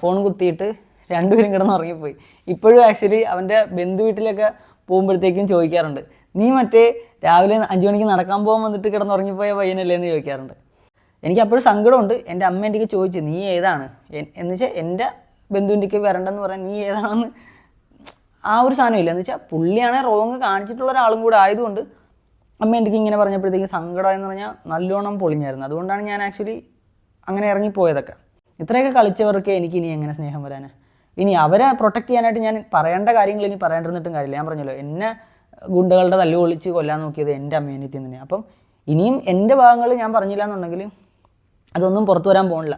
Phone കുത്തിയിട്ട് രണ്ടുപേരും കിടന്ന് ഉറങ്ങിപ്പോയി. ഇപ്പോഴും ആക്ച്വലി അവന്റെ ബന്ധു വീട്ടിലൊക്കെ പോകുമ്പോഴത്തേക്കും ചോദിക്കാറുണ്ട് നീ മറ്റേ രാവിലെ അഞ്ച് മണിക്ക് നടക്കാൻ പോകാൻ വന്നിട്ട് കിടന്നുറങ്ങിപ്പോയ പയ്യനല്ലേ? എന്ന് ചോദിക്കാറുണ്ട്. എനിക്ക് അപ്പോഴും സങ്കടമുണ്ട് എന്റെ അമ്മ എനിക്ക് ചോദിച്ചു നീ ഏതാണ്? എന്ന് വെച്ചാൽ എന്റെ ബന്ധുവിന്റെക്ക് വരണ്ടെന്ന് പറയാൻ നീ ഏതാണെന്ന്? ആ ഒരു സാധനം ഇല്ല. എന്ന് വെച്ചാൽ പുള്ളിയാണെ റോങ് കാണിച്ചിട്ടുള്ള ഒരാളും കൂടെ ആയതുകൊണ്ട് അമ്മ എനിക്ക് ഇങ്ങനെ പറഞ്ഞപ്പോഴത്തേക്ക് സങ്കടമായെന്ന് പറഞ്ഞാൽ നല്ലോണം പൊളിഞ്ഞായിരുന്നു. അതുകൊണ്ടാണ് ഞാൻ ആക്ച്വലി അങ്ങനെ ഇറങ്ങിപ്പോയതൊക്കെ. ഇത്രയൊക്കെ കളിച്ചവർക്ക് എനിക്ക് ഇനി എങ്ങനെ സ്നേഹം വരാനാ? ഇനി അവരെ പ്രൊട്ടക്ട് ചെയ്യാനായിട്ട് ഞാൻ പറയേണ്ട കാര്യങ്ങൾ ഇനി പറയേണ്ടിരുന്നിട്ടും കാര്യമില്ല. ഞാൻ പറഞ്ഞല്ലോ എന്നെ ഗുണ്ടകളുടെ തല്ലു ഒളിച്ച് കൊല്ലാൻ നോക്കിയത് എന്റെ അമ്മേനിത്യം തന്നെയാണ് അപ്പം ഇനിയും എന്റെ ഭാഗങ്ങൾ ഞാൻ പറഞ്ഞില്ല എന്നുണ്ടെങ്കിൽ അതൊന്നും പുറത്തു വരാൻ പോകണില്ല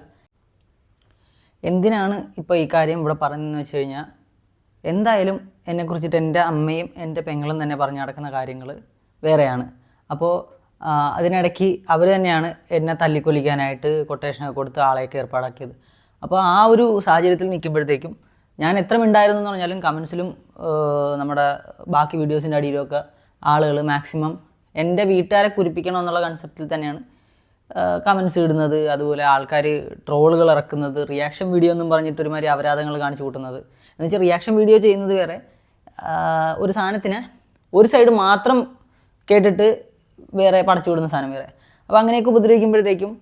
എന്തിനാണ് ഇപ്പോൾ ഈ കാര്യം ഇവിടെ പറഞ്ഞതെന്ന് വെച്ച് കഴിഞ്ഞാൽ എന്തായാലും എന്നെക്കുറിച്ചിട്ട് എന്റെ അമ്മയും എന്റെ പെങ്ങളും തന്നെ പറഞ്ഞു നടക്കുന്ന കാര്യങ്ങൾ വേറെയാണ്. അപ്പോൾ അതിനിടയ്ക്ക് അവർ തന്നെയാണ് എന്നെ തല്ലിക്കൊല്ലിക്കാനായിട്ട് കൊട്ടേഷനൊക്കെ കൊടുത്ത് ആളെയൊക്കെ ഏർപ്പാടാക്കിയത്. അപ്പോൾ ആ ഒരു സാഹചര്യത്തിൽ നിൽക്കുമ്പോഴത്തേക്കും ഞാൻ എത്ര മിണ്ടായിരുന്നു എന്ന് പറഞ്ഞാലും കമൻസിലും നമ്മുടെ ബാക്കി വീഡിയോസിന്റെ അടിയിലുമൊക്കെ ആളുകൾ മാക്സിമം എന്റെ വീട്ടുകാരെ കുരിപ്പിക്കണം എന്നുള്ള കൺസെപ്റ്റിൽ തന്നെയാണ് കമൻസ് ഇടുന്നത്. അതുപോലെ ആൾക്കാർ ട്രോളുകൾ ഇറക്കുന്നത് റിയാക്ഷൻ വീഡിയോ എന്നും പറഞ്ഞിട്ട് ഒരുമാതിരി അപരാധങ്ങൾ കാണിച്ചു കൂട്ടുന്നത്. എന്ന് വെച്ചാൽ റിയാക്ഷൻ വീഡിയോ ചെയ്യുന്നത് വേറെ ഒരു സാധനത്തിന് ഒരു സൈഡ് മാത്രം കേട്ടിട്ട് വേറെ പടച്ചു വിടുന്ന സാധനം വേറെ. അപ്പോൾ അങ്ങനെയൊക്കെ ഉപദ്രവിക്കുമ്പോഴത്തേക്കും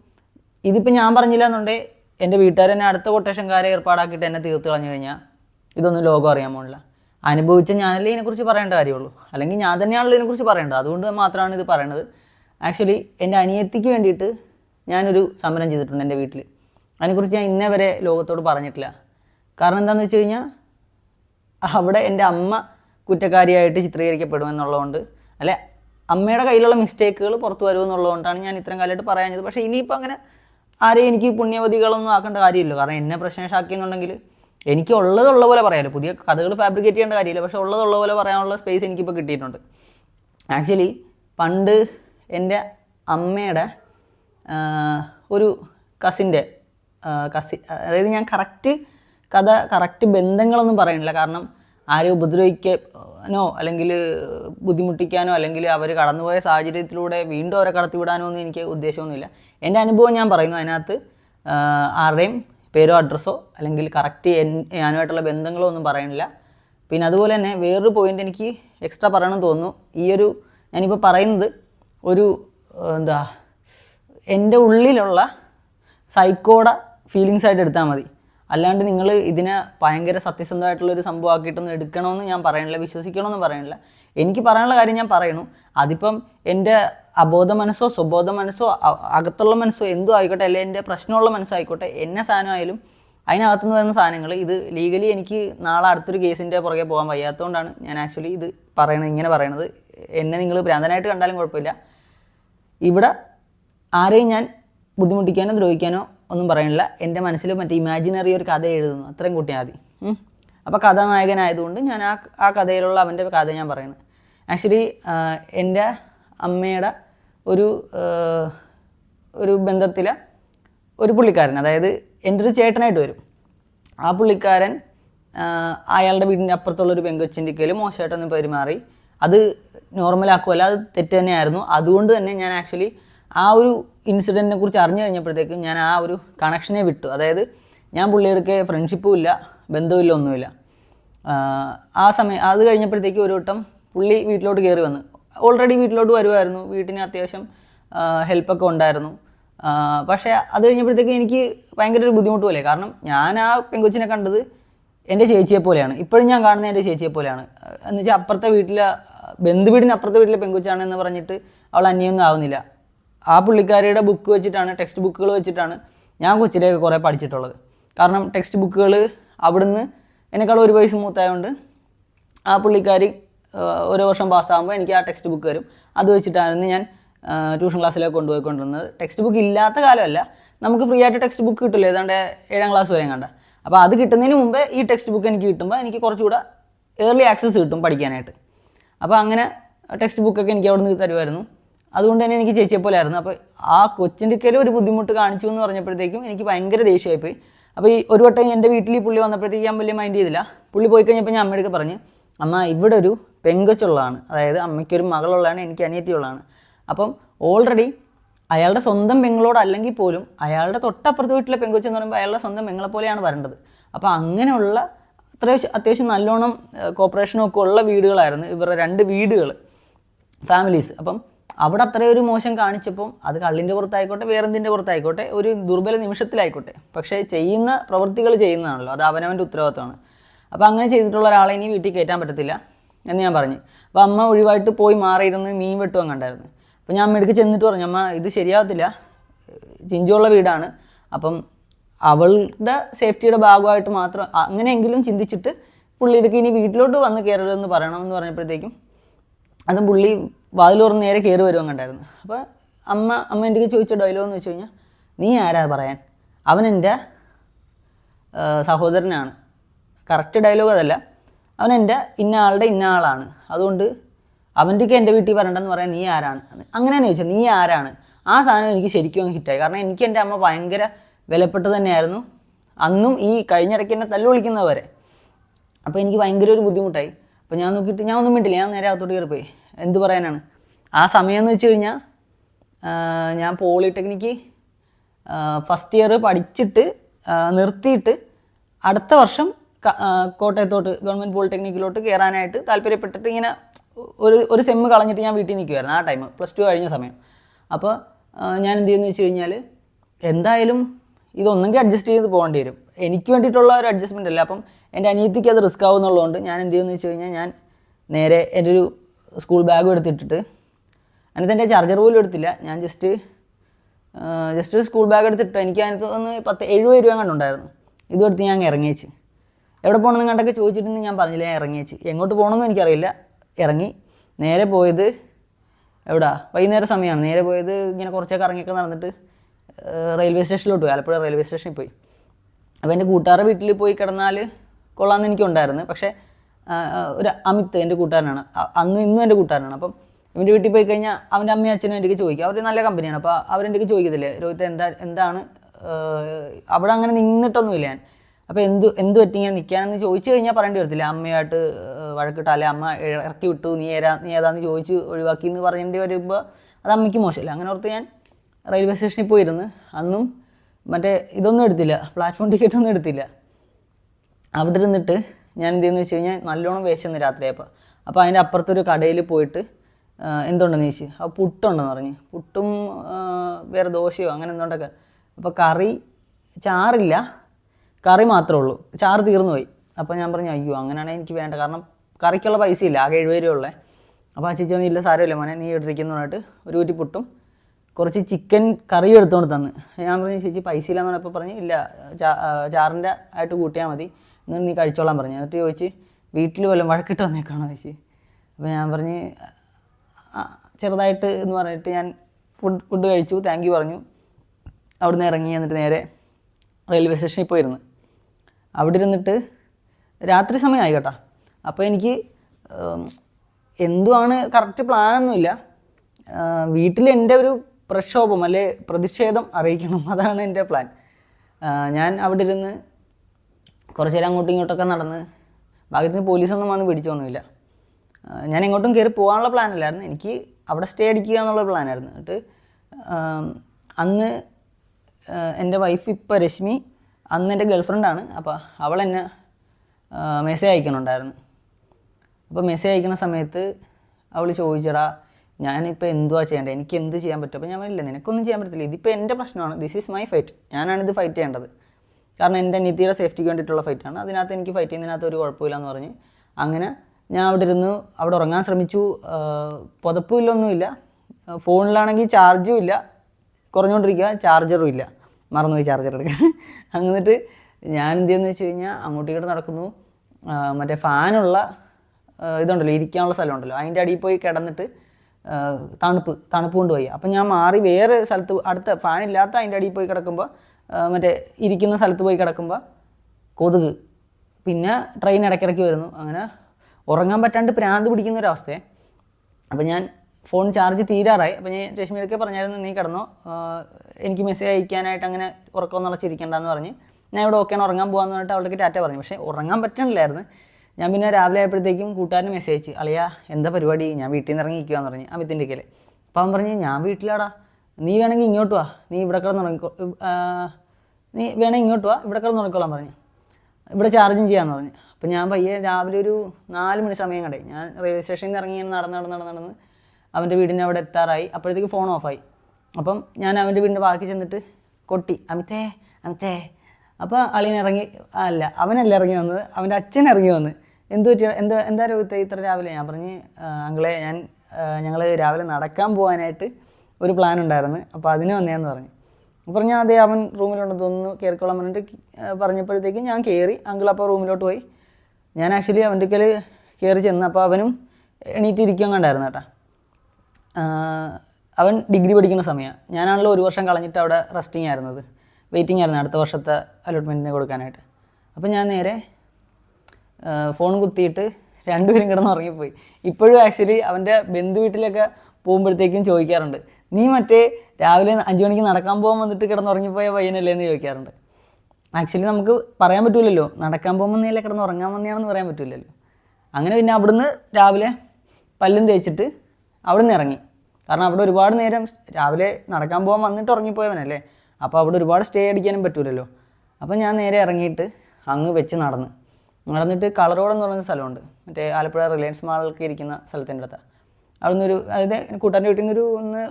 ഇതിപ്പോൾ ഞാൻ പറഞ്ഞില്ല എന്നുണ്ടെ എന്റെ വീട്ടുകാർ എന്നെ അടുത്ത കൊട്ടേഷൻകാരെ ഏർപ്പാടാക്കിയിട്ട് എന്നെ തീർത്ത് കളഞ്ഞു കഴിഞ്ഞാൽ ഇതൊന്നും ലോകം അറിയാൻ പോണില്ല. അനുഭവിച്ച ഞാനല്ലേ ഇതിനെക്കുറിച്ച് പറയേണ്ട കാര്യമുള്ളൂ. അല്ലെങ്കിൽ ഞാൻ തന്നെയാണല്ലോ ഇതിനെക്കുറിച്ച് പറയേണ്ടത്. അതുകൊണ്ട് മാത്രമാണ് ഇത് പറയണത്. ആക്ച്വലി എന്റെ അനിയത്തിക്ക് വേണ്ടിയിട്ട് ഞാനൊരു സമരം ചെയ്തിട്ടുണ്ട് എന്റെ വീട്ടിൽ അതിനെക്കുറിച്ച് ഞാൻ ഇന്നേ വരെ ലോകത്തോട് പറഞ്ഞിട്ടില്ല. കാരണം എന്താണെന്ന് വെച്ച് കഴിഞ്ഞാൽ അവിടെ എന്റെ അമ്മ കുറ്റക്കാരിയായിട്ട് ചിത്രീകരിക്കപ്പെടുമെന്നുള്ളതുകൊണ്ട് അല്ലെ? അമ്മയുടെ കയ്യിലുള്ള മിസ്റ്റേക്കുകൾ പുറത്തു വരുമെന്നുള്ളതുകൊണ്ടാണ് ഞാൻ ഇത്രയും കാലമായിട്ട് പറയാഞ്ഞത്. പക്ഷേ ഇനിയിപ്പോൾ അങ്ങനെ ആരെയും എനിക്ക് പുണ്യവതികളൊന്നും ആക്കേണ്ട കാര്യമില്ല. കാരണം എന്നെ പ്രശ്നേഷാക്കിയെന്നുണ്ടെങ്കിൽ എനിക്ക് ഉള്ളതുള്ള പോലെ പറയാമല്ലോ പുതിയ കഥകൾ ഫാബ്രിക്കേറ്റ് ചെയ്യേണ്ട കാര്യമില്ല. പക്ഷേ ഉള്ളതുള്ള പോലെ പറയാനുള്ള സ്പേസ് എനിക്കിപ്പോൾ കിട്ടിയിട്ടുണ്ട്. ആക്ച്വലി പണ്ട് എന്റെ അമ്മയുടെ ഒരു കസിന്റെ കസി അതായത് ഞാൻ കറക്റ്റ് കഥ കറക്റ്റ് ബന്ധങ്ങളൊന്നും പറയുന്നില്ല. കാരണം ആരെയും ഉപദ്രവിക്കാനോ അല്ലെങ്കിൽ ബുദ്ധിമുട്ടിക്കാനോ അല്ലെങ്കിൽ അവർ കടന്നുപോയ സാഹചര്യത്തിലൂടെ വീണ്ടും അവരെ കടത്തിവിടാനോ ഒന്നും എനിക്ക് ഉദ്ദേശമൊന്നുമില്ല. എന്റെ അനുഭവം ഞാൻ പറയുന്നു അതിനകത്ത് ആരുടെയും പേരോ അഡ്രസ്സോ അല്ലെങ്കിൽ കറക്റ്റ് എൻ ഞാനുമായിട്ടുള്ള ബന്ധങ്ങളോ ഒന്നും പറയണില്ല പിന്നെ അതുപോലെ തന്നെ വേറൊരു പോയിന്റ് എനിക്ക് എക്സ്ട്രാ പറയണം തോന്നുന്നു. ഈ ഒരു ഞാനിപ്പോൾ പറയുന്നത് ഒരു എന്താ എന്റെ ഉള്ളിലുള്ള സൈക്കോട ഫീലിങ്സ് ആയിട്ട് എടുത്താൽ മതി. അല്ലാണ്ട് നിങ്ങൾ ഇതിനെ ഭയങ്കര സത്യസന്ധമായിട്ടുള്ളൊരു സംഭവമാക്കിയിട്ടൊന്നും എടുക്കണമെന്ന് ഞാൻ പറയണില്ല വിശ്വസിക്കണമെന്ന് പറയണില്ല. എനിക്ക് പറയാനുള്ള കാര്യം ഞാൻ പറയണു. അതിപ്പം എന്റെ അബോധ മനസ്സോ സ്വബോധ മനസ്സോ അകത്തുള്ള മനസ്സോ എന്തോ ആയിക്കോട്ടെ അല്ലെങ്കിൽ എന്റെ പ്രശ്നമുള്ള മനസ്സോ ആയിക്കോട്ടെ എന്നെ സാധനമായാലും അതിനകത്തുനിന്ന് വരുന്ന സാധനങ്ങൾ ഇത് ലീഗലി എനിക്ക് നാളെ അടുത്തൊരു കേസിന്റെ പുറകെ പോകാൻ വയ്യാത്തതുകൊണ്ടാണ് ഞാൻ ആക്ച്വലി ഇത് പറയണത് ഇങ്ങനെ പറയണത്. എന്നെ നിങ്ങൾ ഭ്രാന്തനായിട്ട് കണ്ടാലും കുഴപ്പമില്ല. ഇവിടെ ആരെയും ഞാൻ ബുദ്ധിമുട്ടിക്കാനോ ദ്രോഹിക്കാനോ ഒന്നും പറയണില്ല. എന്റെ മനസ്സിൽ മറ്റേ ഇമാജിനറി ഒരു കഥ എഴുതുന്നു. അത്രയും കൂട്ടിയാൽ മതി. അപ്പോൾ കഥാനായകനായതുകൊണ്ട് ഞാൻ ആ ആ കഥയിലുള്ള അവന്റെ കഥ ഞാൻ പറയുന്നത് ആക്ച്വലി എന്റെ അമ്മയുടെ ഒരു ഒരു ബന്ധത്തിലെ ഒരു പുള്ളിക്കാരൻ അതായത് എന്റെ ഒരു ചേട്ടനായിട്ട് വരും. ആ പുള്ളിക്കാരൻ അയാളുടെ വീടിന്റെ അപ്പുറത്തുള്ള ഒരു പെങ്കൊച്ചിന്റെ കയ്യിൽ മോശമായിട്ടൊന്ന് പെരുമാറി. അത് നോർമലാക്കുമല്ല അത് തെറ്റ് തന്നെയായിരുന്നു. അതുകൊണ്ട് തന്നെ ഞാൻ ആക്ച്വലി ആ ഒരു ഇൻസിഡന്റിനെ കുറിച്ച് അറിഞ്ഞു കഴിഞ്ഞപ്പോഴത്തേക്കും ഞാൻ ആ ഒരു കണക്ഷനെ വിട്ടു. അതായത് ഞാൻ പുള്ളിയെടുക്കെ ഫ്രണ്ട്ഷിപ്പും ഇല്ല ബന്ധവുമില്ല ഒന്നുമില്ല. ആ സമയം അത് കഴിഞ്ഞപ്പോഴത്തേക്കും ഒരു വട്ടം പുള്ളി വീട്ടിലോട്ട് കയറി വന്ന്. ഓൾറെഡി വീട്ടിലോട്ട് വരുമായിരുന്നു വീട്ടിന് അത്യാവശ്യം ഹെൽപ്പൊക്കെ ഉണ്ടായിരുന്നു. പക്ഷേ അത് കഴിഞ്ഞപ്പോഴത്തേക്കും എനിക്ക് ഭയങ്കര ഒരു ബുദ്ധിമുട്ട് പോലെ കാരണം ഞാൻ ആ പെങ്കൊച്ചിനെ കണ്ടത് എന്റെ ചേച്ചിയെ പോലെയാണ്. ഇപ്പോഴും ഞാൻ കാണുന്നത് എന്റെ ചേച്ചിയെ പോലെയാണ്. എന്ന് വെച്ചാൽ അപ്പുറത്തെ വീട്ടിലെ ബന്ധുവീടിന് അപ്പുറത്തെ വീട്ടിലെ പെങ്കൊച്ചാണെന്ന് പറഞ്ഞിട്ട് അവൾ അന്യൊന്നും ആവുന്നില്ല. ആ പുള്ളിക്കാരിയുടെ ബുക്ക് വെച്ചിട്ടാണ് ടെക്സ്റ്റ് ബുക്കുകൾ വെച്ചിട്ടാണ് ഞാൻ കൊച്ചിലേക്ക് കുറേ പഠിച്ചിട്ടുള്ളത്. കാരണം ടെക്സ്റ്റ് ബുക്കുകൾ അവിടുന്ന് എന്നെക്കാൾ ഒരു വയസ്സ് മൂത്തായതുകൊണ്ട് ആ പുള്ളിക്കാരി ഓരോ വർഷം പാസ്സാകുമ്പോൾ എനിക്ക് ആ ടെക്സ്റ്റ് ബുക്ക് വരും. അത് വെച്ചിട്ടായിരുന്നു ഞാൻ ട്യൂഷൻ ക്ലാസ്സിലേക്ക് കൊണ്ടുപോയിക്കൊണ്ടിരുന്നത്. ടെക്സ്റ്റ് ബുക്ക് ഇല്ലാത്ത കാലമല്ല. നമുക്ക് ഫ്രീ ആയിട്ട് ടെക്സ്റ്റ് ബുക്ക് കിട്ടില്ല? ഏതാണ്ട് ഏഴാം ക്ലാസ് വരെ കണ്ട. അപ്പോൾ അത് കിട്ടുന്നതിന് മുമ്പേ ഈ ടെക്സ്റ്റ് ബുക്ക് എനിക്ക് കിട്ടുമ്പോൾ എനിക്ക് കുറച്ചുകൂടെ ഏർലി ആക്സസ് കിട്ടും പഠിക്കാനായിട്ട്. അപ്പോൾ അങ്ങനെ ടെക്സ്റ്റ് ബുക്കൊക്കെ എനിക്ക് അവിടുന്ന് തരുമായിരുന്നു. അതുകൊണ്ട് തന്നെ എനിക്ക് ചേച്ചിയെ പോലെ ആയിരുന്നു. അപ്പോൾ ആ കൊച്ചിന്റെ കയ്യിൽ ഒരു ബുദ്ധിമുട്ട് കാണിച്ചു എന്ന് പറഞ്ഞപ്പോഴത്തേക്കും എനിക്ക് ഭയങ്കര ദേഷ്യമായിപ്പോയി അപ്പോൾ ഈ ഒരു വട്ടം എന്റെ വീട്ടിൽ പുള്ളി വന്നപ്പോഴത്തേക്ക് ഞാൻ വലിയ മൈൻഡ് ചെയ്തില്ല. പുള്ളി പോയി കഴിഞ്ഞപ്പോൾ ഞാൻ അമ്മയുടെ പറഞ്ഞ് അമ്മ ഇവിടെ ഒരു പെങ്കൊച്ചുള്ളതാണ്. അതായത് അമ്മയ്ക്കൊരു മകളുള്ളതാണ് എനിക്ക് അനിയത്തിയുള്ളതാണ്. അപ്പം ഓൾറെഡി അയാളുടെ സ്വന്തം പെങ്ങളോട് അല്ലെങ്കിൽ പോലും അയാളുടെ തൊട്ടപ്പുറത്ത് വീട്ടിലെ പെങ്കൊച്ച് എന്ന് പറയുമ്പോൾ അയാളുടെ സ്വന്തം പെങ്ങളെ പോലെയാണ് വരേണ്ടത്. അപ്പോൾ അങ്ങനെയുള്ള അത്യാവശ്യം അത്യാവശ്യം നല്ലോണം കോപ്പറേഷനും ഒക്കെ ഉള്ള വീടുകളായിരുന്നു ഇവരുടെ രണ്ട് വീടുകൾ ഫാമിലീസ് അപ്പം അവിടെ അത്രയും ഒരു മോശം കാണിച്ചപ്പം അത് കള്ളിന്റെ പുറത്തായിക്കോട്ടെ വേറെന്തിന്റെ പുറത്തായിക്കോട്ടെ ഒരു ദുർബല നിമിഷത്തിലായിക്കോട്ടെ. പക്ഷേ ചെയ്യുന്ന പ്രവൃത്തികൾ ചെയ്യുന്നതാണല്ലോ അത് അവനവന്റെ ഉത്തരവാദിത്തമാണ്. അപ്പോൾ അങ്ങനെ ചെയ്തിട്ടുള്ള ഒരാളെ ഇനി വീട്ടിൽ കയറ്റാൻ പറ്റത്തില്ല എന്ന് ഞാൻ പറഞ്ഞു. അപ്പോൾ അമ്മ ഒഴിവായിട്ട് പോയി മാറിയിരുന്ന് മീൻ വെട്ടുവാൻ കണ്ടായിരുന്നു. അപ്പോൾ ഞാൻ അമ്മയെടുക്ക് ചെന്നിട്ട് പറഞ്ഞു അമ്മ ഇത് ശരിയാവത്തില്ല. ചിഞ്ചുള്ള വീടാണ്. അപ്പം അവളുടെ സേഫ്റ്റിയുടെ ഭാഗമായിട്ട് മാത്രം അങ്ങനെയെങ്കിലും ചിന്തിച്ചിട്ട് പുള്ളിയുടെ ഇനി വീട്ടിലോട്ട് വന്ന് കയറരുതെന്ന് പറയണമെന്ന് പറഞ്ഞപ്പോഴത്തേക്കും അതും പുള്ളി വാതിൽ തുറന്ന് നേരെ കയറി വരുവാൻ കണ്ടായിരുന്നു. അപ്പോൾ അമ്മ അമ്മ എന്റെ ചോദിച്ച ഡയലോഗ് എന്ന് വെച്ച് കഴിഞ്ഞാൽ നീ ആരാ പറയാൻ? അവൻ എന്റെ സഹോദരനാണ്. കറക്റ്റ് ഡയലോഗ് അതല്ല. അവൻ എന്റെ ഇന്ന ആളുടെ ഇന്ന ആളാണ്. അതുകൊണ്ട് അവന്റെക്ക് എന്റെ വീട്ടിൽ വരണ്ടെന്ന് പറയാൻ നീ ആരാണ്? അങ്ങനെയാണ് ചോദിച്ചത്. നീ ആരാണ്? ആ സാധനം എനിക്ക് ശരിക്കും ഹിറ്റായി. കാരണം എനിക്ക് എന്റെ അമ്മ ഭയങ്കര വിലപ്പെട്ടത് തന്നെയായിരുന്നു. അന്നും ഈ കഴിഞ്ഞിടയ്ക്ക് എന്നെ തല്ലു വിളിക്കുന്നവരെ അപ്പോൾ എനിക്ക് ഭയങ്കര ഒരു ബുദ്ധിമുട്ടായി. അപ്പോൾ ഞാൻ നോക്കിയിട്ട് ഞാൻ ഒന്നും മിണ്ടില്ല ഞാൻ നേരെ അകത്തോട്ട് കയറിപ്പോയി. എന്ത് പറയാനാണ്? ആ സമയം എന്ന് വെച്ച് കഴിഞ്ഞാൽ ഞാൻ പോളിടെക്നിക്ക് ഫസ്റ്റ് ഇയർ പഠിച്ചിട്ട് നിർത്തിയിട്ട് അടുത്ത വർഷം കോട്ടയത്തോട്ട് ഗവൺമെന്റ് പോളിടെക്നിക്കിലോട്ട് കയറാനായിട്ട് താല്പര്യപ്പെട്ടിട്ട് ഇങ്ങനെ ഒരു ഒരു സെമ്മ് കളഞ്ഞിട്ട് ഞാൻ വീട്ടിൽ നിൽക്കുമായിരുന്നു ആ ടൈം പ്ലസ് ടു കഴിഞ്ഞ സമയം. അപ്പോൾ ഞാൻ എന്ത് ചെയ്യുന്നു വെച്ച് കഴിഞ്ഞാൽ എന്തായാലും ഇതൊന്നെങ്കിൽ അഡ്ജസ്റ്റ് ചെയ്ത് പോകേണ്ടി വരും. എനിക്ക് വേണ്ടിയിട്ടുള്ള ഒരു അഡ്ജസ്റ്റ്മെന്റ് അല്ല. അപ്പം എന്റെ അനിയത്തിക്ക് അത് റിസ്ക് ആവുന്നുള്ളതുകൊണ്ട് ഞാൻ എന്ത് ചെയ്യുമെന്ന് വെച്ച് കഴിഞ്ഞാൽ ഞാൻ നേരെ എന്റെ ഒരു സ്കൂൾ ബാഗും എടുത്തിട്ടിട്ട് അതിനകത്ത് എന്റെ ചാർജർ പോലും എടുത്തില്ല. ഞാൻ ജസ്റ്റ് ജസ്റ്റ് ഒരു സ്കൂൾ ബാഗ് എടുത്തിട്ട് എനിക്ക് അതിനകത്ത് ഒന്ന് പത്ത് എഴുപത് രൂപ കണ്ടുണ്ടായിരുന്നു ഇതും എടുത്ത് ഞാൻ ഇറങ്ങിയേച്ച് എവിടെ പോകണമെന്ന് കണ്ടൊക്കെ ചോദിച്ചിട്ടുണ്ടെങ്കിൽ ഞാൻ പറഞ്ഞില്ല. ഞാൻ ഇറങ്ങിയേച്ച് എങ്ങോട്ട് പോകണമെന്ന് എനിക്കറിയില്ല. ഇറങ്ങി. നേരെ പോയത് എവിടാ? വൈകുന്നേരം സമയമാണ്. നേരെ പോയത് ഇങ്ങനെ കുറച്ചൊക്കെ ഇറങ്ങിയൊക്കെ നടന്നിട്ട് റെയിൽവേ സ്റ്റേഷനിലോട്ട് പോയി. ആലപ്പുഴ റെയിൽവേ സ്റ്റേഷനിൽ പോയി. അപ്പോൾ എന്റെ കൂട്ടുകാരുടെ വീട്ടിൽ പോയി കിടന്നാൽ കൊള്ളാമെന്ന് എനിക്കുണ്ടായിരുന്നു. പക്ഷേ ഒരു അമിത് എന്റെ കൂട്ടുകാരനാണ്. അന്ന് ഇന്നും എന്റെ കൂട്ടുകാരനാണ്. അപ്പം ഇവന്റെ വീട്ടിൽ പോയി കഴിഞ്ഞാൽ അവന്റെ അമ്മയും അച്ഛനും എന്റെ ചോദിക്കും. അവർ നല്ല കമ്പനിയാണ്. അപ്പോൾ അവരെന്റെ ചോദിക്കത്തില്ലേ? രോഹിത് എന്താ എന്താണ് അവിടെ അങ്ങനെ നിന്നിട്ടൊന്നുമില്ല ഞാൻ. അപ്പോൾ എന്ത് എന്ത് പറ്റി ഇങ്ങനെ നിൽക്കാനെന്ന് ചോദിച്ചു കഴിഞ്ഞാൽ പറയേണ്ടി വരത്തില്ല. അമ്മയായിട്ട് വഴക്കിട്ടാലേ അമ്മ ഇറക്കി വിട്ടു. നീ ഏരാ നീ ഏതാന്ന് ചോദിച്ച് ഒഴിവാക്കി എന്ന് പറയേണ്ടി വരുമ്പോൾ അത് അമ്മയ്ക്ക് മോശമല്ല. അങ്ങനെ ഓർത്ത് ഞാൻ റെയിൽവേ സ്റ്റേഷനിൽ പോയിരുന്ന് അന്നും മറ്റേ ഇതൊന്നും എടുത്തില്ല പ്ലാറ്റ്ഫോം ടിക്കറ്റ് ഒന്നും എടുത്തില്ല. അവിടെ ഇരുന്നിട്ട് ഞാൻ എന്ത് ചെയ്യുന്നു വെച്ച് കഴിഞ്ഞാൽ നല്ലോണം വേശന്ന് രാത്രിയപ്പോൾ അപ്പോൾ അതിന്റെ അപ്പുറത്തൊരു കടയിൽ പോയിട്ട് ആ, എന്തുണ്ടെന്ന് ചോദിച്ചു അപ്പോൾ പുട്ടുണ്ടെന്ന് പറഞ്ഞ്. പുട്ടും വേറെ ദോശയോ അങ്ങനെ എന്തുകൊണ്ടൊക്കെ. അപ്പോൾ കറി ചാറില്ല കറി മാത്രമേ ഉള്ളൂ. ചാറ് തീർന്നു പോയി അപ്പോൾ ഞാൻ പറഞ്ഞു അയ്യോ അങ്ങനെയാണെങ്കിൽ എനിക്ക് വേണ്ട. കാരണം കറിക്കുള്ള പൈസ ഇല്ല ആകെ ഉള്ളേ. അപ്പോൾ ആ ചേച്ചി ഇല്ല സാരമില്ല മോനെ നീ എടുത്തിരിക്കുന്നതായിട്ട് ഒരു കുറ്റി പുട്ടും കുറച്ച് ചിക്കൻ കറി എടുത്തുകൊണ്ട് തന്ന്. ഞാൻ പറഞ്ഞു ചേച്ചി പൈസ ഇല്ലാന്ന് പറഞ്ഞപ്പോൾ പറഞ്ഞു ഇല്ല ചാറിന്റെ ആയിട്ട് കൂട്ടിയാൽ മതി. എന്നിട്ട് നീ കഴിച്ചോളാൻ പറഞ്ഞു. എന്നിട്ട് ചോദിച്ച് വീട്ടിൽ വല്ലതും വഴക്കിട്ട് വന്നേക്കാണോ ചേച്ചി? അപ്പോൾ ഞാൻ പറഞ്ഞ് "ആ, ചെറുതായിട്ട് എന്ന് പറഞ്ഞിട്ട് ഞാൻ ഫുഡ് ഫുഡ് കഴിച്ചു താങ്ക് യു പറഞ്ഞു. അവിടുന്ന് ഇറങ്ങി എന്നിട്ട് നേരെ റെയിൽവേ സ്റ്റേഷനിൽ പോയിരുന്നു. അവിടെ ഇരുന്നിട്ട് രാത്രി സമയമായി കേട്ടോ. അപ്പോൾ എനിക്ക് എന്തുവാണ് കറക്റ്റ് പ്ലാനൊന്നുമില്ല വീട്ടിൽ എന്റെ ഒരു പ്രക്ഷോഭം അല്ലെ പ്രതിഷേധം അറിയിക്കണം. അതാണ് എന്റെ പ്ലാൻ ഞാൻ അവിടെ ഇരുന്ന് കുറച്ച് നേരം അങ്ങോട്ടും ഇങ്ങോട്ടൊക്കെ നടന്ന് ഭാഗ്യത്തിന് പോലീസൊന്നും വന്ന് പിടിച്ചൊന്നുമില്ല. ഞാൻ എങ്ങോട്ടും കയറി പോകാനുള്ള പ്ലാനല്ലായിരുന്നു എനിക്ക് അവിടെ സ്റ്റേ അടിക്കുക എന്നുള്ള പ്ലാനായിരുന്നു എന്നിട്ട് അന്ന് എന്റെ വൈഫ് ഇപ്പോൾ രശ്മി അന്ന് എന്റെ ഗേൾഫ്രണ്ടാണ് അപ്പോൾ അവൾ എന്നെ മെസ്സേജ് അയക്കണുണ്ടായിരുന്നു. അപ്പോൾ മെസ്സേജ് അയക്കുന്ന സമയത്ത് അവൾ ചോദിച്ചടാ ഞാനിപ്പോൾ എന്തുവാ ചെയ്യേണ്ടത് എനിക്ക് എന്ത് ചെയ്യാൻ പറ്റും? അപ്പോൾ ഞാൻ പറഞ്ഞില്ല നിനക്കൊന്നും ചെയ്യാൻ പറ്റില്ല ഇതിപ്പോൾ എന്റെ പ്രശ്നമാണ്. ദിസ് ഈസ് മൈ ഫൈറ്റ് ഞാനാണിത് ഫൈറ്റ് ചെയ്യേണ്ടത്. കാരണം എന്റെ നിധിയുടെ സേഫ്റ്റിക്ക് വേണ്ടിയിട്ടുള്ള ഫൈറ്റാണ് അതിനകത്ത് എനിക്ക് ഫൈറ്റ് ചെയ്യുന്നതിനകത്ത് ഒരു കുഴപ്പമില്ല എന്ന് പറഞ്ഞ് അങ്ങനെ ഞാൻ അവിടെ ഇരുന്ന്. അവിടെ ഉറങ്ങാൻ ശ്രമിച്ചു. പുതപ്പില്ലൊന്നുമില്ല. ഫോണിലാണെങ്കിൽ ചാർജും ഇല്ല. കുറഞ്ഞുകൊണ്ടിരിക്കുക. ചാർജറും ഇല്ല. മറന്നുപോയി ചാർജർ എടുക്കാൻ. എന്നിട്ട് ഞാൻ എന്ത് ചെയ്യുന്നു വെച്ച് കഴിഞ്ഞാൽ അങ്ങോട്ടും ഇങ്ങോട്ട് നടക്കുന്നു. മറ്റേ ഫാനുള്ള ഇതുണ്ടല്ലോ ഇരിക്കാനുള്ള സ്ഥലമുണ്ടല്ലോ. അതിന്റെ അടിയിൽ പോയി കിടന്നിട്ട് തണുപ്പ് തണുപ്പ് കൊണ്ട് പോയി അപ്പം ഞാൻ മാറി വേറെ സ്ഥലത്ത് അടുത്ത ഫാൻ ഇല്ലാത്ത അതിന്റെ അടിയിൽ പോയി കിടക്കുമ്പോൾ മറ്റേ ഇരിക്കുന്ന സ്ഥലത്ത് പോയി കിടക്കുമ്പോൾ കൊതുക്. പിന്നെ ട്രെയിൻ ഇടയ്ക്കിടയ്ക്ക് വരുന്നു. അങ്ങനെ ഉറങ്ങാൻ പറ്റാണ്ട് പ്രാന്ത് പിടിക്കുന്ന ഒരവസ്ഥയെ അപ്പം ഞാൻ ഫോൺ ചാർജ് തീരാറായി. അപ്പം ഞാൻ രശ്മിയിലൊക്കെ പറഞ്ഞായിരുന്നു നീ കിടന്നോ. എനിക്ക് മെസ്സേജ് അയക്കാനായിട്ട് അങ്ങനെ ഉറക്കം ചിരിക്കണ്ടെന്ന് പറഞ്ഞ്. ഞാൻ ഇവിടെ ഓക്കെയാണ് ഉറങ്ങാൻ പോകാമെന്ന് പറഞ്ഞിട്ട് അവളുടെ ടാറ്റ പറഞ്ഞു. പക്ഷേ ഉറങ്ങാൻ പറ്റണില്ലായിരുന്നു. ഞാൻ പിന്നെ രാവിലെ ആയപ്പോഴത്തേക്കും കൂട്ടുകാരന് മെസ്സേജ് അയച്ചു അളിയാ എന്താ പരിപാടി? ഞാൻ വീട്ടിൽ നിന്ന് ഇറങ്ങി ഇരിക്കുകയെന്ന് പറഞ്ഞു അമിത്തിന്റെ കയ്യിൽ അപ്പം അവൻ പറഞ്ഞ് ഞാൻ വീട്ടിലാടാ നീ വേണമെങ്കിൽ ഇങ്ങോട്ട് വാ നീ ഇവിടെ കിടന്ന് ഉറങ്ങിക്കോ നീ വേണമെങ്കിൽ ഇങ്ങോട്ട് വാ ഇവിടെ കിടന്ന് ഉറങ്ങിക്കോളാൻ പറഞ്ഞു. ഇവിടെ ചാർജിങ് ചെയ്യാമെന്ന് പറഞ്ഞു. അപ്പോൾ ഞാൻ പയ്യെ രാവിലെ ഒരു നാല് മണി സമയം കണ്ടേ. ഞാൻ റെയിൽവേ സ്റ്റേഷനിൽ നിന്ന് ഇറങ്ങി നടന്ന് നടന്ന് നടന്ന് നടന്ന് അവന്റെ വീടിന്റെ അവിടെ എത്താറായി. അപ്പോഴത്തേക്ക് ഫോൺ ഓഫായി അപ്പം ഞാൻ അവന്റെ വീടിന്റെ ബാക്കി ചെന്നിട്ട് കൊട്ടി അമിത്തേ അമിത്തേ അപ്പോൾ അളിയൻ ഇറങ്ങി അല്ല അവനല്ല ഇറങ്ങി വന്നത് അവന്റെ അച്ഛൻ ഇറങ്ങി വന്ന്. എന്ത് പറ്റിയ എന്താ എന്താ രോഹിത്തെ ഇത്ര രാവിലെ? ഞാൻ പറഞ്ഞ് അങ്ങളെ ഞാൻ ഞങ്ങൾ രാവിലെ നടക്കാൻ പോകാനായിട്ട് ഒരു പ്ലാൻ ഉണ്ടായിരുന്നു. അപ്പോൾ അതിന് വന്നേന്ന് പറഞ്ഞു. അപ്പോൾ പറഞ്ഞു അതേ അവൻ റൂമിലുണ്ടെന്ന് തോന്നുന്നു കയറിക്കോളാൻ പറഞ്ഞിട്ട് പറഞ്ഞപ്പോഴത്തേക്ക് ഞാൻ കയറി അങ്കിൾ അപ്പോൾ റൂമിലോട്ട് പോയി. ഞാൻ ആക്ച്വലി അവന്റെ കയ്യിൽ കയറി ചെന്ന് അപ്പോൾ അവനും എണീറ്റ് ഇരിക്കാൻ കണ്ടായിരുന്നു കേട്ടോ. അവൻ ഡിഗ്രി പഠിക്കുന്ന സമയമാണ് ഞാനാണല്ലോ ഒരു വർഷം കളഞ്ഞിട്ട് അവിടെ റെസ്റ്റിംഗ് ആയിരുന്നത്. വെയിറ്റിംഗ് ആയിരുന്നു അടുത്ത വർഷത്തെ അലോട്ട്മെന്റിന് കൊടുക്കാനായിട്ട്. അപ്പോൾ ഞാൻ നേരെ ഫോൺ കുത്തിയിട്ട് രണ്ടുപേരും കിടന്ന് ഉറങ്ങിപ്പോയി ഇപ്പോഴും ആക്ച്വലി അവന്റെ ബന്ധു വീട്ടിലൊക്കെ പോകുമ്പോഴത്തേക്കും ചോദിക്കാറുണ്ട് നീ മറ്റേ രാവിലെ അഞ്ച് മണിക്ക് നടക്കാൻ പോകാൻ വന്നിട്ട് കിടന്ന് ഉറങ്ങിപ്പോയ പയ്യനല്ലേ? എന്ന് ചോദിക്കാറുണ്ട്. ആക്ച്വലി നമുക്ക് പറയാൻ പറ്റില്ലല്ലോ നടക്കാൻ പോകുമ്പോൾ നീയല്ലേ കിടന്ന് ഉറങ്ങാൻ വന്നെയാണെന്ന് പറയാൻ പറ്റില്ലല്ലോ അങ്ങനെ പിന്നെ അവിടുന്ന് രാവിലെ പല്ലും തേച്ചിട്ട് അവിടുന്ന് ഇറങ്ങി. കാരണം അവിടെ ഒരുപാട് നേരം രാവിലെ നടക്കാൻ പോകാൻ വന്നിട്ട് ഉറങ്ങിപ്പോയവനല്ലേ? അപ്പോൾ അവിടെ ഒരുപാട് സ്റ്റേ അടിക്കാനും പറ്റൂലല്ലോ. അപ്പോൾ ഞാൻ നേരെ ഇറങ്ങിയിട്ട് അങ്ങ് വെച്ച് നടന്ന്. നടന്നിട്ട് കളറോട് എന്ന് പറയുന്ന സ്ഥലമുണ്ട്. മറ്റേ ആലപ്പുഴ റിലയൻസ് മാളിലൊക്കെ ഇരിക്കുന്ന സ്ഥലത്തിന്റെ അടുത്താണ് അവിടെ നിന്നൊരു അതായത് കൂട്ടാന്റെ വീട്ടിൽ നിന്നൊരു ഒന്ന്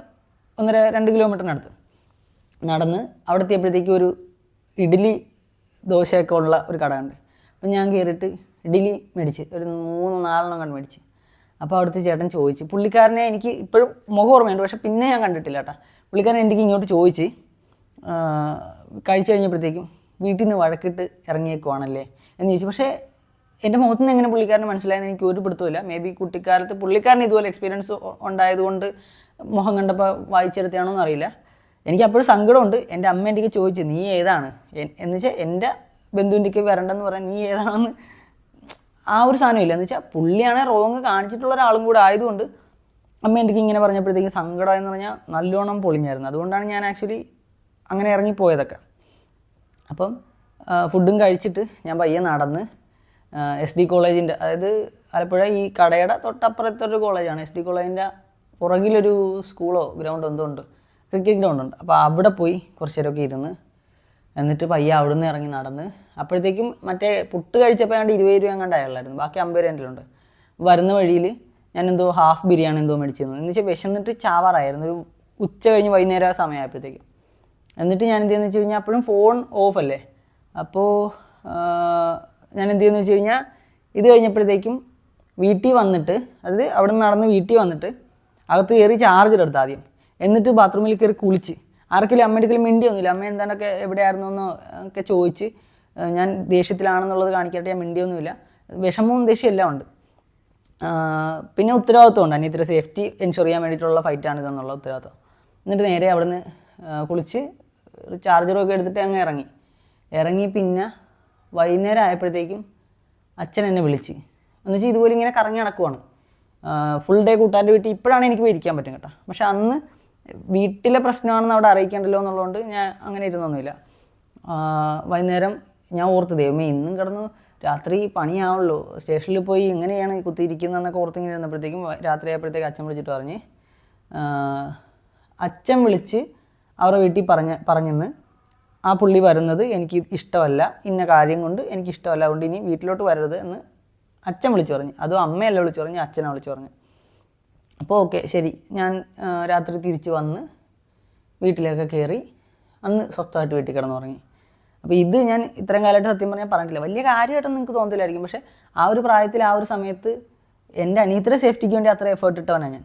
ഒന്നര രണ്ട് കിലോമീറ്ററിനടുത്ത് നടന്ന് അവിടെ എത്തിയപ്പോഴത്തേക്കും ഒരു ഇഡ്ഡലി ദോശയൊക്കെ ഉള്ള ഒരു കട ഉണ്ട് അപ്പം ഞാൻ കയറിയിട്ട് ഇഡ്ഡലി മേടിച്ച് ഒരു മൂന്ന് നാലെണ്ണം കണ്ട് മേടിച്ച്. അപ്പോൾ അവിടുത്തെ ചേട്ടൻ ചോദിച്ച് പുള്ളിക്കാരനെ എനിക്ക് ഇപ്പോഴും മുഖം ഓർമ്മയുണ്ട് പക്ഷേ പിന്നെ ഞാൻ കണ്ടിട്ടില്ല കേട്ടോ. പുള്ളിക്കാരൻ എനിക്ക് ഇങ്ങോട്ട് ചോദിച്ച് കഴിച്ചു കഴിഞ്ഞപ്പോഴത്തേക്കും വീട്ടിൽ നിന്ന് വഴക്കിട്ട് ഇറങ്ങിയേക്കുവാണല്ലേ എന്ന് ചോദിച്ചു. പക്ഷേ എന്റെ മുഖത്ത് നിന്ന് എങ്ങനെ പുള്ളിക്കാരന് മനസ്സിലായെന്ന് എനിക്ക് ഒരു പിടുത്തമില്ല മേ ബി കുട്ടിക്കാലത്ത് പുള്ളിക്കാരന് ഇതുപോലെ എക്സ്പീരിയൻസ് ഉണ്ടായതുകൊണ്ട് മുഖം കണ്ടപ്പോൾ വായിച്ചെടുത്താണോ എന്നറിയില്ല. എനിക്ക് അപ്പോഴും സങ്കടമുണ്ട്. എന്റെ അമ്മ എനിക്ക് ചോദിച്ചു നീ ഏതാണ്? എന്ന് വെച്ചാൽ എന്റെ ബന്ധുവിന്റെക്ക് വരണ്ടെന്ന് പറയാൻ നീ ഏതാണെന്ന് ആ ഒരു സാധനമില്ല. എന്ന് വെച്ചാൽ പുള്ളിയാണെ റോങ് കാണിച്ചിട്ടുള്ള ഒരാളും കൂടെ ആയതുകൊണ്ട് അമ്മ എനിക്ക് ഇങ്ങനെ പറഞ്ഞപ്പോഴത്തേക്കും സങ്കടം എന്ന് പറഞ്ഞാൽ നല്ലോണം പൊളിഞ്ഞായിരുന്നു. അതുകൊണ്ടാണ് ഞാൻ ആക്ച്വലി അങ്ങനെ ഇറങ്ങിപ്പോയതൊക്കെ. അപ്പം ഫുഡും കഴിച്ചിട്ട് ഞാൻ പയ്യെ നടന്ന് എസ് ഡി കോളേജിന്റെ അതായത് ആലപ്പുഴ ഈ കടയുടെ തൊട്ടപ്പുറത്തൊരു കോളേജാണ്. എസ് ഡി കോളേജിന്റെ പുറകിലൊരു സ്കൂളോ ഗ്രൗണ്ടോ എന്തോ ഉണ്ട്. ക്രിക്കറ്റ് ഗ്രൗണ്ട് ഉണ്ട്. അപ്പോൾ അവിടെ പോയി കുറച്ച് നേരമൊക്കെ ഇരുന്ന് എന്നിട്ട് പയ്യെ അവിടെ നിന്ന് ഇറങ്ങി നടന്ന് അപ്പോഴത്തേക്കും മറ്റേ പുട്ട് കഴിച്ചപ്പോൾ ഏതാണ്ട് ഇരുപത് രൂപ എങ്ങാണ്ട് അയാളായിരുന്നു ബാക്കി അമ്പത് രൂപ ഉണ്ട് വരുന്ന വഴിയിൽ ഞാൻ എന്തോ ഹാഫ് ബിരിയാണി എന്തോ മേടിച്ചിരുന്നു. എന്ന് വെച്ചാൽ വിശന്നിട്ട് ചാവാറായിരുന്നു. ഒരു ഉച്ച കഴിഞ്ഞ് വൈകുന്നേരം ആ സമയമായപ്പോഴത്തേക്കും. എന്നിട്ട് ഞാൻ എന്ത് ചെയ്യുന്ന വെച്ച് കഴിഞ്ഞാൽ അപ്പോഴും ഫോൺ ഓഫ് അല്ലേ? അപ്പോൾ ഞാൻ എന്ത് ചെയ്യുന്നു വെച്ച് കഴിഞ്ഞാൽ ഇത് കഴിഞ്ഞപ്പോഴത്തേക്കും വീട്ടിൽ വന്നിട്ട് അത് അവിടെ നിന്ന് നടന്ന് വീട്ടിൽ വന്നിട്ട് അകത്ത് കയറി ചാർജർ എടുത്ത് ആദ്യം. എന്നിട്ട് ബാത്റൂമിൽ കയറി കുളിച്ച്. ആർക്കെങ്കിലും അമ്മയുടെ മിണ്ടി മിണ്ടിയൊന്നുമില്ല. അമ്മ എന്താണൊക്കെ എവിടെയായിരുന്നു എന്നോ ഒക്കെ ചോദിച്ച് ഞാൻ ദേഷ്യത്തിലാണെന്നുള്ളത് കാണിക്കട്ടെ ഞാൻ മിണ്ടിയൊന്നുമില്ല. വിഷമവും ദേഷ്യവും എല്ലാം ഉണ്ട്. പിന്നെ ഉത്തരവാദിത്വം ഉണ്ട്. അനിയത്തിന്റെ സേഫ്റ്റി എൻഷുർ ചെയ്യാൻ വേണ്ടിയിട്ടുള്ള ഫൈറ്റാണ് ഇതെന്നുള്ള ഉത്തരവാദിത്വം. എന്നിട്ട് നേരെ അവിടുന്ന് ആ, കുളിച്ച് ചാർജറൊക്കെ എടുത്തിട്ട് അങ്ങ് ഇറങ്ങി. ഇറങ്ങി പിന്നെ വൈകുന്നേരം ആയപ്പോഴത്തേക്കും അച്ഛൻ എന്നെ വിളിച്ച്. എന്ന് വെച്ചാൽ ഇതുപോലെ ഇങ്ങനെ കറങ്ങി നടക്കുവാണ്. ഫുൾ ഡേ കൂട്ടാന്റെ വീട്ടിൽ ഇപ്പോഴാണ് എനിക്ക് ഇരിക്കാൻ പറ്റും കേട്ടോ. പക്ഷെ അന്ന് വീട്ടിലെ പ്രശ്നമാണെന്ന് അവിടെ അറിയിക്കേണ്ടല്ലോ എന്നുള്ളതുകൊണ്ട് ഞാൻ അങ്ങനെ ഇരുന്നൊന്നുമില്ല. വൈകുന്നേരം ഞാൻ ഓർത്ത് ദൈവമേ ഇന്നും കിടന്നു രാത്രി പണിയാവുള്ളൂ സ്റ്റേഷനിൽ പോയി എങ്ങനെയാണ് കുത്തിയിരിക്കുന്നതെന്നൊക്കെ ഓർത്ത് ഇങ്ങനെ ഇരുന്നപ്പോഴത്തേക്കും രാത്രി ആയപ്പോഴത്തേക്ക് അച്ഛൻ വിളിച്ചിട്ട് പറഞ്ഞ് അച്ഛൻ വിളിച്ച് അവരുടെ വീട്ടിൽ പറഞ്ഞ പറഞ്ഞെന്ന്. ആ പുള്ളി വരുന്നത് എനിക്ക് ഇഷ്ടമല്ല. ഇന്ന കാര്യം കൊണ്ട് എനിക്ക് ഇഷ്ടമല്ല. അതുകൊണ്ട് ഇനി വീട്ടിലോട്ട് വരരുത് എന്ന് അച്ഛൻ വിളിച്ചു പറഞ്ഞു. അതും അമ്മയല്ല വിളിച്ചു പറഞ്ഞു അച്ഛനെ വിളിച്ചു പറഞ്ഞു. അപ്പോൾ ഓക്കെ ശരി. ഞാൻ രാത്രി തിരിച്ച് വന്ന് വീട്ടിലൊക്കെ കയറി അന്ന് സ്വസ്ഥമായിട്ട് വീട്ടിൽ കിടന്നു തുടങ്ങി അപ്പോൾ ഇത് ഞാൻ ഇത്രയും കാലമായിട്ട് സത്യം പറഞ്ഞാൽ പറഞ്ഞിട്ടില്ല. വലിയ കാര്യമായിട്ടൊന്നും നിങ്ങൾക്ക് തോന്നത്തില്ലായിരിക്കും. പക്ഷേ ആ ഒരു പ്രായത്തിൽ ആ ഒരു സമയത്ത് എന്റെ അനിയത്തിന്റെ സേഫ്റ്റിക്ക് വേണ്ടി അത്ര എഫേർട്ട് ഇട്ടവനാണ് ഞാൻ.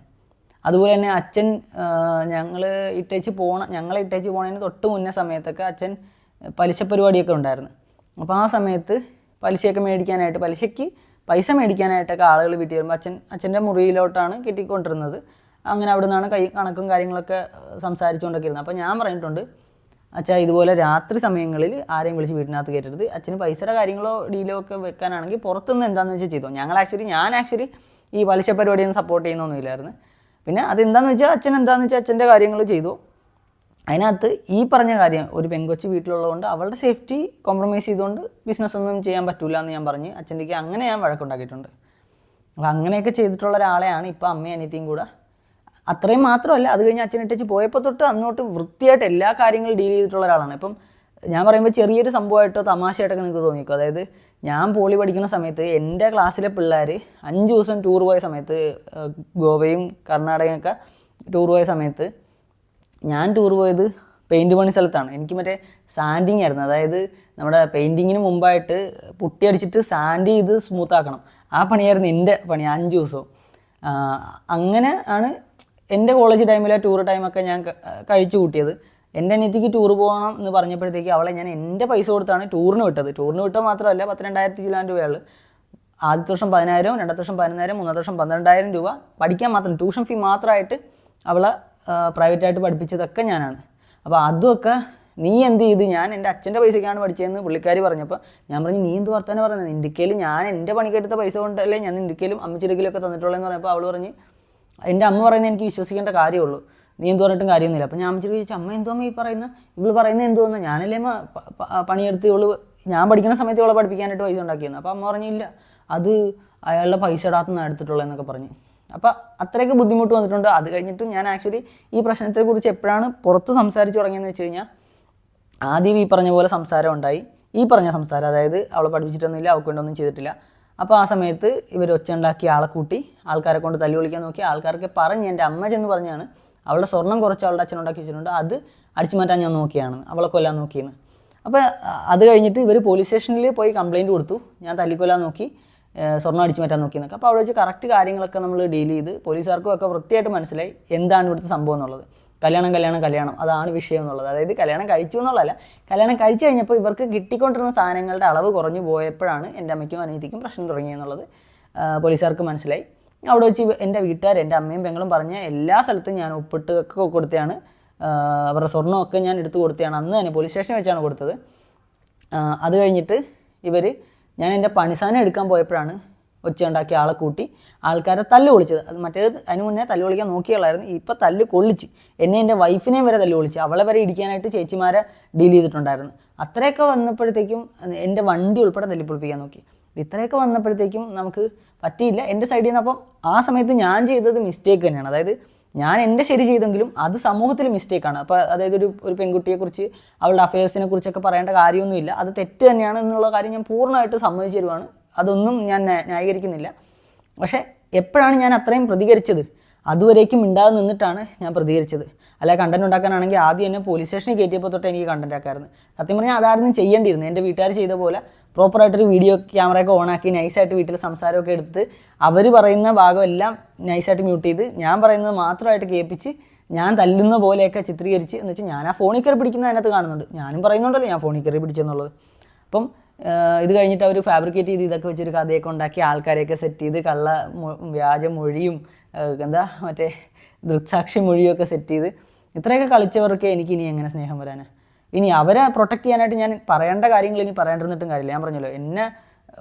അതുപോലെ തന്നെ അച്ഛൻ ഞങ്ങൾ ഇട്ടേച്ച് പോണ ഞങ്ങളെ ഇട്ടേച്ച് പോണതിന് തൊട്ട് മുന്നേ സമയത്തൊക്കെ അച്ഛൻ പലിശ പരിപാടിയൊക്കെ ഉണ്ടായിരുന്നു. അപ്പോൾ ആ സമയത്ത് പലിശയൊക്കെ മേടിക്കാനായിട്ട് പലിശയ്ക്ക് പൈസ മേടിക്കാനായിട്ടൊക്കെ ആളുകൾ വീട്ടിൽ വരുമ്പോൾ അച്ഛൻ അച്ഛന്റെ മുറിയിലോട്ടാണ് കെട്ടിക്കൊണ്ടിരുന്നത്. അങ്ങനെ അവിടെ നിന്നാണ് കൈ കണക്കും കാര്യങ്ങളൊക്കെ സംസാരിച്ചുകൊണ്ടൊക്കെ ഇരുന്നത് അപ്പോൾ ഞാൻ പറഞ്ഞിട്ടുണ്ട് അച്ഛാ ഇതുപോലെ രാത്രി സമയങ്ങളിൽ ആരെയും വിളിച്ച് വീട്ടിനകത്ത് കയറ്റരുത്. അച്ഛന് പൈസയുടെ കാര്യങ്ങളോ ഡീലോ ഒക്കെ വെക്കാനാണെങ്കിൽ പുറത്തുനിന്ന് എന്താണെന്ന് വെച്ചാൽ ചെയ്തോ? ഞങ്ങൾ ആക്ച്വലി ഞാൻ ആക്ച്വലി ഈ പലിശ പരിപാടിയൊന്നും സപ്പോർട്ട് ചെയ്യുന്നൊന്നുമില്ലായിരുന്നു. പിന്നെ അതെന്താണെന്ന് വെച്ചാൽ അച്ഛൻ എന്താണെന്ന് വെച്ചാൽ അച്ഛന്റെ കാര്യങ്ങൾ ചെയ്തു. അതിനകത്ത് ഈ പറഞ്ഞ കാര്യം ഒരു പെങ്കൊച്ച് വീട്ടിലുള്ളതുകൊണ്ട് അവളുടെ സേഫ്റ്റി കോംപ്രമൈസ് ചെയ്തുകൊണ്ട് ബിസിനസ് ഒന്നും ചെയ്യാൻ പറ്റില്ല എന്ന് ഞാൻ പറഞ്ഞ് അച്ഛന്റെക്ക് അങ്ങനെ ഞാൻ വഴക്കുണ്ടാക്കിയിട്ടുണ്ട്. അപ്പോൾ അങ്ങനെയൊക്കെ ചെയ്തിട്ടുള്ള ഒരാളെയാണ് ഇപ്പോൾ അമ്മയും അനിയത്തിയും കൂടെ. അത്രയും മാത്രമല്ല അത് കഴിഞ്ഞ് അച്ഛൻ ഇട്ടച്ച് പോയപ്പോൾ തൊട്ട് അന്നോട്ട് വൃത്തിയായിട്ട് എല്ലാ കാര്യങ്ങളും ഡീൽ ചെയ്തിട്ടുള്ള ഒരാളാണ്. ഇപ്പം ഞാൻ പറയുമ്പോൾ ചെറിയൊരു സംഭവമായിട്ടോ തമാശയായിട്ടൊക്കെ നിങ്ങൾക്ക് തോന്നിക്കും അതായത് ഞാൻ പോളി പഠിക്കുന്ന സമയത്ത് എന്റെ ക്ലാസ്സിലെ പിള്ളേർ അഞ്ച് ദിവസം ടൂർ പോയ സമയത്ത് ഗോവയും കർണാടകയൊക്കെ ടൂർ പോയ സമയത്ത് ഞാൻ ടൂർ പോയത് പെയിന്റ് പണി സ്ഥലത്താണ്. എനിക്ക് മറ്റേ സാൻഡിങ് ആയിരുന്നു. അതായത് നമ്മുടെ പെയിന്റിങ്ങിന് മുമ്പായിട്ട് പുട്ടി അടിച്ചിട്ട് സാൻഡ് ചെയ്ത് സ്മൂത്ത് ആക്കണം. ആ പണിയായിരുന്നു എന്റെ പണി അഞ്ച് ദിവസവും അങ്ങനെ ആണ് എന്റെ കോളേജ് ടൈമിലെ ടൂർ ടൈമൊക്കെ ഞാൻ കഴിച്ചു കൂട്ടിയത്. എന്റെ അനിയത്തിക്ക് ടൂർ പോകണം എന്ന് പറഞ്ഞപ്പോഴത്തേക്ക് അവളെ ഞാൻ എന്റെ പൈസ കൊടുത്താണ് ടൂറിന് വിട്ടത്. ടൂറിന് വിട്ടത് മാത്രമല്ല പത്ത് രണ്ടായിരത്തി ചില്ലാൻ രൂപയുള്ളൂ ആദ്യത്തെ വർഷം പതിനായിരം രണ്ടാമത്തെ വർഷം പതിനായിരം മൂന്നാമത്തെ വർഷം പന്ത്രണ്ടായിരം രൂപ പഠിക്കാൻ മാത്രം ട്യൂഷൻ ഫീ മാത്രമായിട്ട് അവളെ പ്രൈവറ്റായിട്ട് പഠിപ്പിച്ചതൊക്കെ ഞാനാണ്. അപ്പോൾ അതുമൊക്കെ നീ എന്ത് ചെയ്ത്? ഞാൻ എന്റെ അച്ഛന്റെ പൈസയ്ക്കാണ് പഠിച്ചതെന്ന് പുള്ളിക്കാരി പറഞ്ഞപ്പോൾ ഞാൻ പറഞ്ഞു നീ എന്ത് വർത്താനം പറയുന്നത് ഇന്ത്യക്കയിൽ ഞാൻ എന്റെ പണിക്കെടുത്ത പൈസ കൊണ്ടല്ലേ ഞാൻ ഇന്ത്യക്കലും അമ്മച്ചിടക്കലും ഒക്കെ തന്നിട്ടുള്ളതെന്ന് പറഞ്ഞപ്പോൾ അവൾ പറഞ്ഞ് എന്റെ അമ്മ പറയുന്നത് എനിക്ക് വിശ്വസിക്കേണ്ട കാര്യമുള്ളൂ നീ എന്ത് പറഞ്ഞിട്ടും കാര്യമൊന്നുമില്ല. അപ്പം ഞാൻ അമ്മച്ചിട്ട് ചോദിച്ചു അമ്മ എന്തോ അമ്മ ഈ പറയുന്ന ഇവൾ പറയുന്നത് എന്തോന്ന് ഞാനല്ലേ അമ്മ പണിയെടുത്ത് ഇവൾ ഞാൻ പഠിക്കുന്ന സമയത്ത് ഇവളെ പഠിപ്പിക്കാനായിട്ട് പൈസ ഉണ്ടാക്കിയെന്ന്. അപ്പം അമ്മ പറഞ്ഞില്ല. അത് അയാളുടെ പൈസ ഇടാത്തുനിന്ന് എടുത്തിട്ടുള്ളതെന്നൊക്കെ പറഞ്ഞ്. അപ്പോൾ അത്രയൊക്കെ ബുദ്ധിമുട്ട് വന്നിട്ടുണ്ട്. അത് കഴിഞ്ഞിട്ട് ഞാൻ ആക്ച്വലി ഈ പ്രശ്നത്തെക്കുറിച്ച് എപ്പോഴാണ് പുറത്ത് സംസാരിച്ച് തുടങ്ങിയെന്ന് വെച്ച് കഴിഞ്ഞാൽ ആദ്യം ഈ പറഞ്ഞ പോലെ സംസാരം ഉണ്ടായി. ഈ പറഞ്ഞ സംസാരം അതായത് അവളെ പഠിപ്പിച്ചിട്ടൊന്നുമില്ല അവൾക്ക് വേണ്ടൊന്നും ചെയ്തിട്ടില്ല. അപ്പോൾ ആ സമയത്ത് ഇവർ ഒച്ച ഉണ്ടാക്കി ആളെ കൂട്ടി ആൾക്കാരെ കൊണ്ട് തല്ലി വിളിക്കാൻ നോക്കി. ആൾക്കാർക്ക് പറഞ്ഞ് എന്റെ അമ്മ ചെന്ന് പറഞ്ഞാണ് അവളുടെ സ്വർണം കുറച്ച് അവളുടെ അച്ഛൻ ഉണ്ടാക്കി വെച്ചിട്ടുണ്ട്. അത് അടിച്ചു മാറ്റാൻ ഞാൻ നോക്കിയാണ്. അവളെ കൊല്ലാൻ നോക്കിയെന്ന്. അപ്പോൾ അത് കഴിഞ്ഞിട്ട് ഇവർ പോലീസ് സ്റ്റേഷനിൽ പോയി കംപ്ലയിന്റ് കൊടുത്തു. ഞാൻ തല്ലിക്കൊല്ലാൻ നോക്കി. സ്വർണം സ്വർണം അടിച്ചു മാറ്റാൻ നോക്കി എന്നൊക്കെ. അപ്പോൾ അവിടെ വെച്ച് കറക്റ്റ് കാര്യങ്ങളൊക്കെ നമ്മൾ ഡീൽ ചെയ്ത് പോലീസുകാർക്കും ഒക്കെ വൃത്തിയായിട്ട് മനസ്സിലായി എന്താണ് ഇവിടുത്തെ സംഭവം എന്നുള്ളത്. കല്യാണം കല്യാണം കല്യാണം. അതാണ് വിഷയം എന്നുള്ളത്. അതായത് കല്യാണം കഴിച്ചു എന്നുള്ളതല്ല. കല്യാണം കഴിച്ചു കഴിഞ്ഞപ്പോൾ ഇവർക്ക് കിട്ടിക്കൊണ്ടിരുന്ന സാധനങ്ങളുടെ അളവ് കുറഞ്ഞു പോയപ്പോഴാണ് എന്റെ അമ്മയ്ക്കും അനീതിക്കും പ്രശ്നം തുടങ്ങിയെന്നുള്ളത് പോലീസുകാർക്ക് മനസ്സിലായി. അവിടെ വെച്ച് എന്റെ വീട്ടുകാർ എന്റെ അമ്മയും പെങ്ങളും പറഞ്ഞ എല്ലാ സ്ഥലത്തും ഞാൻ ഒപ്പിട്ട് ഒക്കെ കൊടുത്തതാണ് അവരുടെ സ്വർണമൊക്കെ ഞാൻ എടുത്തു കൊടുത്തതാണ്. അന്ന് തന്നെ പോലീസ് സ്റ്റേഷനിൽ വെച്ചാണ് കൊടുത്തത്. അത് കഴിഞ്ഞിട്ട് ഇവർ ഞാൻ എന്റെ പണിസാധനം എടുക്കാൻ പോയപ്പോഴാണ് ഒച്ച ഉണ്ടാക്കി ആളെ കൂട്ടി ആൾക്കാരെ തല്ല് കൊളിച്ചത് അത് മറ്റേത് അതിന് മുന്നേ തല്ല് കൊളിക്കാൻ നോക്കിയുള്ളായിരുന്നു. ഇപ്പം തല്ല് കൊള്ളിച്ച്. എന്നെ എന്റെ വൈഫിനെയും വരെ തല്ല് കൊളിച്ച് അവളെ വരെ ഇടിക്കാനായിട്ട് ചേച്ചിമാരെ ഡീൽ ചെയ്തിട്ടുണ്ടായിരുന്നു. അത്രയൊക്കെ വന്നപ്പോഴത്തേക്കും എന്റെ വണ്ടി ഉൾപ്പെടെ തല്ലിപ്പൊളിപ്പിക്കാൻ നോക്കി. ഇത്രയൊക്കെ വന്നപ്പോഴത്തേക്കും നമുക്ക് പറ്റിയില്ല. എന്റെ സൈഡിൽ നിന്ന് അപ്പം ആ സമയത്ത് ഞാൻ ചെയ്തത് മിസ്റ്റേക്ക് തന്നെയാണ്. അതായത് ഞാൻ എന്റെ ശരി ചെയ്തെങ്കിലും അത് സമൂഹത്തിൽ മിസ്റ്റേക്കാണ് അപ്പോൾ അതായത് ഒരു ഒരു പെൺകുട്ടിയെക്കുറിച്ച് അവളുടെ അഫയേഴ്സിനെ കുറിച്ചൊക്കെ പറയേണ്ട കാര്യമൊന്നുമില്ല. അത് തെറ്റ് തന്നെയാണ് എന്നുള്ള കാര്യം ഞാൻ പൂർണമായിട്ട് സമ്മതിച്ചു തരുവാണ്. അതൊന്നും ഞാൻ ന്യാ- ന്യായീകരിക്കുന്നില്ല. പക്ഷേ എപ്പോഴാണ് ഞാൻ അത്രയും പ്രതികരിച്ചത്? അതുവരേക്കും ഉണ്ടാകും നിന്നിട്ടാണ് ഞാൻ പ്രതികരിച്ചത്. അല്ല കണ്ടന്റ് ഉണ്ടാക്കാനാണെങ്കിൽ ആദ്യം എന്നെ പോലീസ് സ്റ്റേഷനിൽ കയറ്റിയപ്പോൾ തൊട്ട് എനിക്ക് കണ്ടന്റ് ആക്കായിരുന്നു. സത്യം പറഞ്ഞാൽ അതായിരുന്നു ചെയ്യേണ്ടിയിരുന്നത്. എന്റെ വീട്ടുകാർ ചെയ്ത പോലെ പ്രോപ്പറായിട്ടൊരു വീഡിയോ ക്യാമറയൊക്കെ ഓണാക്കി നൈസായിട്ട് വീട്ടിൽ സംസാരമൊക്കെ എടുത്ത് അവർ പറയുന്ന ഭാഗം എല്ലാം നൈസായിട്ട് മ്യൂട്ട് ചെയ്ത് ഞാൻ പറയുന്നത് മാത്രമായിട്ട് കേൾപ്പിച്ച് ഞാൻ തല്ലുന്ന പോലെയൊക്കെ ചിത്രീകരിച്ച് എന്ന് വെച്ചാൽ ഞാൻ ആ ഫോണിൽ കയറി പിടിക്കുന്ന അതിനകത്ത് കാണുന്നുണ്ട്. ഞാനും പറയുന്നുണ്ടല്ലോ ഞാൻ ഫോണിൽ കയറി പിടിച്ചെന്നുള്ളത്. അപ്പം ഇത് കഴിഞ്ഞിട്ട് അവർ ഫാബ്രിക്കേറ്റ് ചെയ്ത് ഇതൊക്കെ വെച്ചൊരു കഥയൊക്കെ ഉണ്ടാക്കി ആൾക്കാരെയൊക്കെ സെറ്റ് ചെയ്ത് കള്ള വ്യാജ മൊഴിയും എന്താ മറ്റേ ദൃക്സാക്ഷി മൊഴിയൊക്കെ സെറ്റ് ചെയ്ത് ഇത്രയൊക്കെ കളിച്ചവർക്ക് എനിക്ക് ഇനി എങ്ങനെ സ്നേഹം വരാനാ? ഇനി അവരെ പ്രൊട്ടക്ട് ചെയ്യാനായിട്ട് ഞാൻ പറയേണ്ട കാര്യങ്ങൾ ഇനി പറയാണ്ടിരുന്നിട്ടും കാര്യമില്ല. ഞാൻ പറഞ്ഞല്ലോ എന്നെ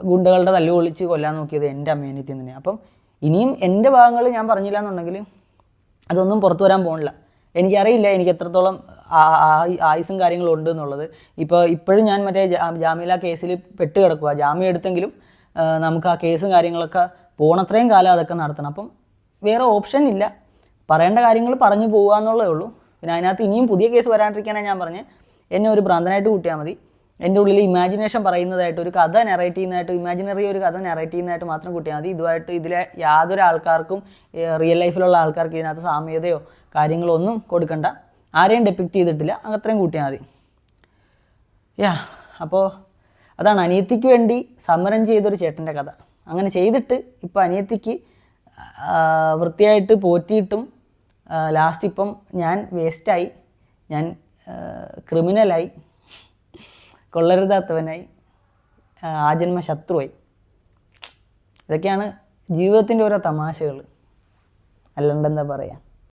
ഗുണ്ടകളുടെ തല്ലു ഒളിച്ച് കൊല്ലാൻ നോക്കിയത് എന്റെ അമ്മേനിത്തി തന്നെയാണ് അപ്പം ഇനിയും എന്റെ ഭാഗങ്ങൾ ഞാൻ പറഞ്ഞില്ല എന്നുണ്ടെങ്കിൽ അതൊന്നും പുറത്തു വരാൻ പോകണില്ല എനിക്കറിയില്ല എനിക്ക് എത്രത്തോളം ആയുസും കാര്യങ്ങളും ഉണ്ട് എന്നുള്ളത്. ഇപ്പോൾ ഇപ്പോഴും ഞാൻ മറ്റേ ജാ- ജാമ്യല കേസിൽ പെട്ട് കിടക്കുക ജാമ്യം എടുത്തെങ്കിലും നമുക്ക് ആ കേസും കാര്യങ്ങളൊക്കെ പോണത്രയും കാലം അതൊക്കെ നടത്തണം. അപ്പം വേറെ ഓപ്ഷൻ ഇല്ല. പറയേണ്ട കാര്യങ്ങൾ പറഞ്ഞു പോകുക എന്നുള്ളതേ ഉള്ളൂ. പിന്നെ അതിനകത്ത് ഇനിയും പുതിയ കേസ് വരാണ്ടിരിക്കാനാണ് ഞാൻ പറഞ്ഞത്. എന്നെ ഒരു ഭ്രാന്തനായിട്ട് കൂട്ടിയാൽ മതി. എന്റെ ഉള്ളിൽ ഇമാജിനേഷൻ പറയുന്നതായിട്ട് ഒരു കഥ നെറേറ്റ് ചെയ്യുന്നതായിട്ട് ഇമാജിനറി ഒരു കഥ നെറേറ്റ് ചെയ്യുന്നതായിട്ട് മാത്രം കൂട്ടിയാൽ മതി. ഇതുമായിട്ട് ഇതിലെ യാതൊരു ആൾക്കാർക്കും റിയൽ ലൈഫിലുള്ള ആൾക്കാർക്ക് ഇതിനകത്ത് സാമ്യതയോ കാര്യങ്ങളോ ഒന്നും കൊടുക്കണ്ട. ആരെയും ഡെപ്പിക്റ്റ് ചെയ്തിട്ടില്ല. അത്രയും കൂട്ടിയാൽ മതി. യാ അപ്പോൾ അതാണ് അനിയത്തിക്ക് വേണ്ടി സമരം ചെയ്തൊരു ചേട്ടന്റെ കഥ. അങ്ങനെ ചെയ്തിട്ട് ഇപ്പോൾ അനിയത്തിക്ക് വൃത്തിയായിട്ട് പോറ്റിയിട്ടും ലാസ്റ്റ് ഇപ്പം ഞാൻ വേസ്റ്റായി ഞാൻ ക്രിമിനലായി കൊള്ളരുതാത്തവനായി ആജന്മ ശത്രുവായി. ഇതൊക്കെയാണ് ജീവിതത്തിന്റെ ഓരോ തമാശകൾ. അല്ലാണ്ടെന്താ പറയുക